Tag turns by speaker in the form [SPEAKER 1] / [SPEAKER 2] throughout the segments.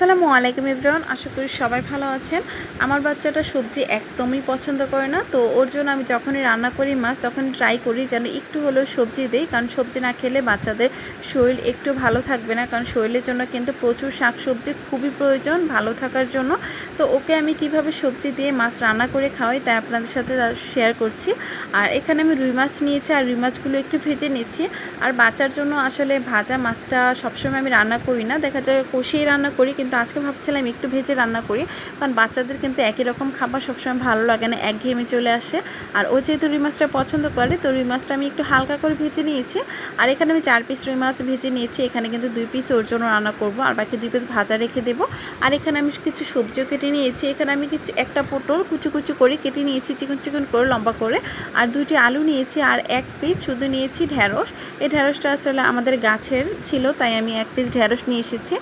[SPEAKER 1] আসসালামু আলাইকুম এভরিওয়ান, আশা করি সবাই ভালো আছেন। আমার বাচ্চাটা সবজি একদমই পছন্দ করে না, তো ওর জন্য আমি যখনই রান্না করি মাছ, তখন ট্রাই করি যেন একটু হলেও সবজি দেই, কারণ সবজি না খেলে বাচ্চাদের শরীর একটু ভালো থাকবে না, কারণ শরীরের জন্য কিন্তু প্রচুর শাক সবজি খুবই প্রয়োজন ভালো থাকার জন্য। তো ওকে আমি কীভাবে সবজি দিয়ে মাছ রান্না করে খাওয়াই তাই আপনাদের সাথে শেয়ার করছি। আর এখানে আমি রুই মাছ নিয়েছি, আর রুই মাছগুলো একটু ভেজে নিচ্ছি। আর বাচ্চার জন্য আসলে ভাজা মাছটা সবসময় আমি রান্না করি না, দেখা যায় কষিয়ে রান্না করি, কিন্তু আজকে ভাবছিলাম একটু ভেজে রান্না করি, কারণ বাচ্চাদের কিন্তু একই রকম খাবার সবসময় ভালো লাগে না, একঘেয়েমি চলে আসে। আর ও যেহেতু রুই মাছটা পছন্দ করে, তো রুই মাছটা আমি একটু হালকা করে ভেজে নিয়েছি। আর এখানে আমি চার পিস রুই মাছ ভেজে নিয়েছি, এখানে কিন্তু দুই পিস ওর জন্য রান্না করব, আর বাকি দুই পিস ভাজা রেখে দেবো। আর এখানে আমি কিছু সবজিও কেটে নিয়েছি, এখানে আমি কিছু একটা পটল কুচু কুচু করে কেটে নিয়েছি, চিকন চিকন করে, লম্বা করে। আর দুইটি আলু নিয়েছি, আর এক পিস শুধু নিয়েছি ঢ্যাঁড়স এই ঢ্যাঁড়সটা আসলে আমাদের গাছের ছিল, তাই আমি এক পিস ঢ্যাঁড়স নিয়ে এসেছি।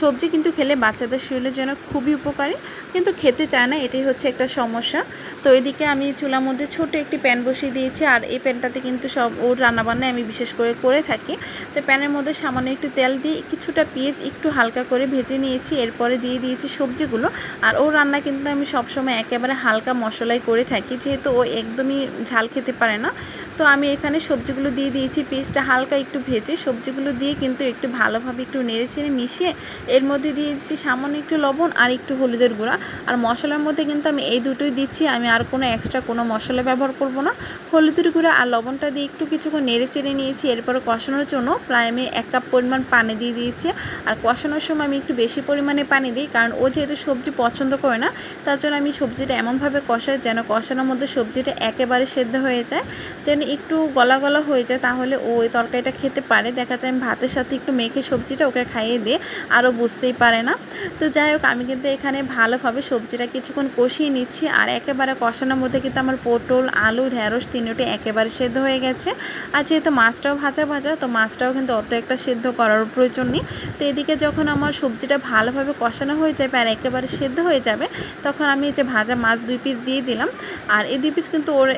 [SPEAKER 1] সবজি কিন্তু খেলে বাচ্চাদের শরীরের জন্য খুবই উপকারী, কিন্তু খেতে চায় না, এটাই হচ্ছে একটা সমস্যা। তো এদিকে আমি চুলার মধ্যে ছোট একটি প্যান বসিয়ে দিয়েছি, আর এই প্যানটাতে কিন্তু সব ওর রান্নাবান্নায় আমি বিশেষ করে করে থাকি। তো প্যানের মধ্যে সামান্য একটু তেল দিয়ে কিছুটা পেঁয়াজ একটু হালকা করে ভেজে নিয়েছি, এরপরে দিয়ে দিয়েছি সবজিগুলো। আর ওর রান্না কিন্তু আমি সবসময় একেবারে হালকা মশলাই করে থাকি, যেহেতু ও একদমই ঝাল খেতে পারে না। তো আমি এখানে সবজিগুলো দিয়ে দিয়েছি, পেঁয়াজটা হালকা একটু ভেজে সবজিগুলো দিয়ে কিন্তু একটু ভালোভাবে একটু নেড়ে চেড়ে মিশিয়ে এর মধ্যে দিয়েছি সামান্য একটু লবণ আর একটু হলুদের গুঁড়া। আর মশলার মধ্যে কিন্তু আমি এই দুটোই দিচ্ছি, আমি আর কোনো এক্সট্রা কোনো মশলা ব্যবহার করব না। হলুদের গুঁড়া আর লবণটা দিয়ে একটু কিছুক্ষণ নেড়ে চেড়ে নিয়েছি, এরপরে কষানোর জন্য প্রায় আমি এক কাপ পরিমাণ পানি দিয়ে দিয়েছি। আর কষানোর সময় আমি একটু বেশি পরিমাণে পানি দিই, কারণ ও যেহেতু সবজি পছন্দ করে না, তার জন্য আমি সবজিটা এমনভাবে কষাই যেন কষানোর মধ্যে সবজিটা একেবারে সেদ্ধ হয়ে যায়। যেন একটু গলা গলা হয়ে যায়, তাহলে ও ওই তরকারিটা খেতে পারে। দেখা যায় আমি ভাতের সাথে একটু মেখে সবজিটা ওকে খাইয়ে দিয়ে আরও বুঝতেই পারে না। তো যাই হোক, আমি কিন্তু এখানে ভালোভাবে সবজিটা কিছুক্ষণ কষিয়ে নিচ্ছি আর একেবারে কষানোর মধ্যে কিন্তু আমার পটল, আলু ঢ্যাঁড়স তিনটে একেবারে সেদ্ধ হয়ে গেছে। আর যেহেতু মাছটাও ভাজা ভাজা, তো মাছটাও কিন্তু অত একটা সেদ্ধ করার প্রয়োজন নেই। তো এদিকে যখন আমার সবজিটা ভালোভাবে কষানো হয়ে যাবে আর একেবারে সেদ্ধ হয়ে যাবে, তখন আমি যে ভাজা মাছ দুই পিস দিয়ে দিলাম। আর এই দুই পিস কিন্তু ওর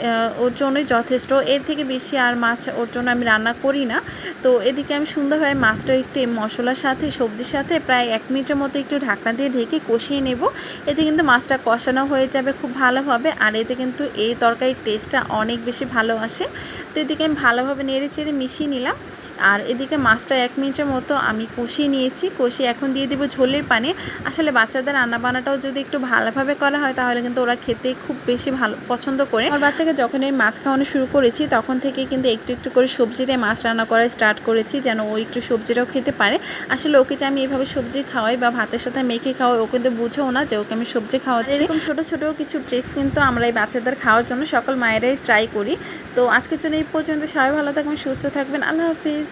[SPEAKER 1] ওর জন্যই যথেষ্ট। এর থেকে বেশি আর মাছ ওর জন্য আমি রান্না করি না। তো এদিকে আমি সুন্দরভাবে মাছটা একটু মশলার সাথে, সবজির সাথে প্রায় এক মিনিটের মতো একটু ঢাকনা দিয়ে ঢেকে কষিয়ে নেব। এতে কিন্তু মাছটা কষানো হয়ে যাবে খুব ভালোভাবে আর এতে কিন্তু এই তরকারির টেস্টটা অনেক বেশি ভালো আসে। তো এদিকে আমি ভালোভাবে নেড়ে চেড়ে মিশিয়ে নিলাম। আর এদিকে মাছটা এক মিনিটের মতো আমি কষিয়ে নিয়েছি। কষিয়ে এখন দিয়ে দেবো ঝোলের পানি। আসলে বাচ্চাদের রান্না বান্নাটাও যদি একটু ভালোভাবে করা হয় তাহলে কিন্তু ওরা খেতে খুব বেশি ভালো পছন্দ করে। আর বাচ্চাকে যখন এই মাছ খাওয়ানো শুরু করেছি তখন থেকে কিন্তু একটু একটু করে সবজি দিয়ে মাছ রান্না করা স্টার্ট করেছি যেন ও একটু সবজিটাও খেতে পারে। আসলে ওকে যে আমি এইভাবে সবজি খাওয়াই বা ভাতের সাথে মেখে খাওয়াই ও কিন্তু বুঝেও না যে ওকে আমি সবজি খাওয়াচ্ছি। এরকম ছোটো ছোটো কিছু ট্রিক্স কিন্তু আমরা এই বাচ্চাদের খাওয়ার জন্য সকল মায়েরাই ট্রাই করি। তো আজকের জন্য এই পর্যন্ত। সবাই ভালো থাকবেন, সুস্থ থাকবেন। আল্লাহ হাফিজ।